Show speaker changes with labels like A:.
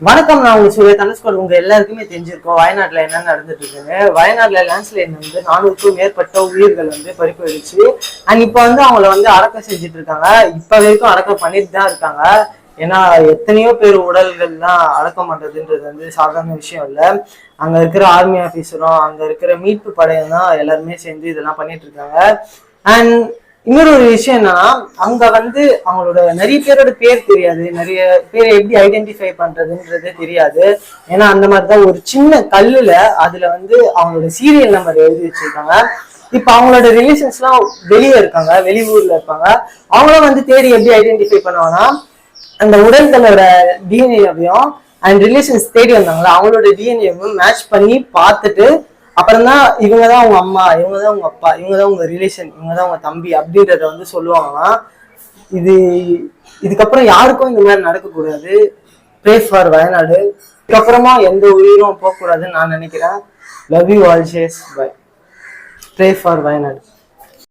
A: வணக்கம் நான் உங்க சூரிய தனுஷ்கர் உங்க எல்லாருக்குமே தெரிஞ்சிருக்கோம் வயநாட்டுல என்ன நடந்துட்டு இருக்குன்னு வயநாட்டுல லேண்ட்ஸ்லைன் வந்து நானூறுக்கும் மேற்பட்ட உயிர்கள் வந்து பறிப்போயிடுச்சு அண்ட் இப்போ வந்து அவங்கள வந்து அடக்கம் செஞ்சுட்டு இருக்காங்க இப்ப வரைக்கும் அடக்கம் பண்ணிட்டு தான் இருக்காங்க. ஏன்னா எத்தனையோ பேர் உடல்கள்லாம் அடக்கம் பண்றதுன்றது வந்து சாதாரண விஷயம் இல்லை. அங்க இருக்கிற ஆர்மி ஆஃபீஸரும் அங்க இருக்கிற மீட்பு படையும் தான் எல்லாருமே சேர்ந்து இதெல்லாம் பண்ணிட்டு இருக்காங்க அண்ட் இன்னொரு ஒரு விஷயம் என்னன்னா அங்க வந்து அவங்களோட நிறைய பேரோட பேர் தெரியாது. நிறைய பேரை எப்படி ஐடென்டிஃபை பண்றதுன்றது தெரியாது. ஏன்னா அந்த மாதிரி தான் ஒரு சின்ன கல்லுல அதுல வந்து அவங்களோட சீரியல் நம்பர் எழுதி வச்சிருக்காங்க. இப்ப அவங்களோட ரிலேஷன்ஸ்லாம் வெளியே இருக்காங்க வெளியூர்ல இருப்பாங்க அவங்களும் வந்து தேடி எப்படி ஐடென்டிஃபை பண்ணுவாங்கன்னா அந்த உடல்களோட டிஎன்ஏவையும் அண்ட் ரிலேஷன்ஸ் தேடி வந்தாங்களா அவங்களோட டிஎன்ஏவும் மேட்ச் பண்ணி பார்த்துட்டு அப்புறம் தான் இவங்க தான் உங்க அம்மா இவங்க தான் உங்க அப்பா இவங்க தான் உங்க ரிலேஷன் இவங்க தான் உங்க தம்பி அப்படின்றத வந்து சொல்லுவாங்களாம். இது இதுக்கப்புறம் யாருக்கும் இந்த மாதிரி நடக்கக்கூடாது. Pray for Wayanad. இதுக்கப்புறமா எந்த உயிரும் போகக்கூடாதுன்னு நான் நினைக்கிறேன். லவ் யூ ஆல் ஷேஸ் பை ப்ரே ஃபார் வயநாடு.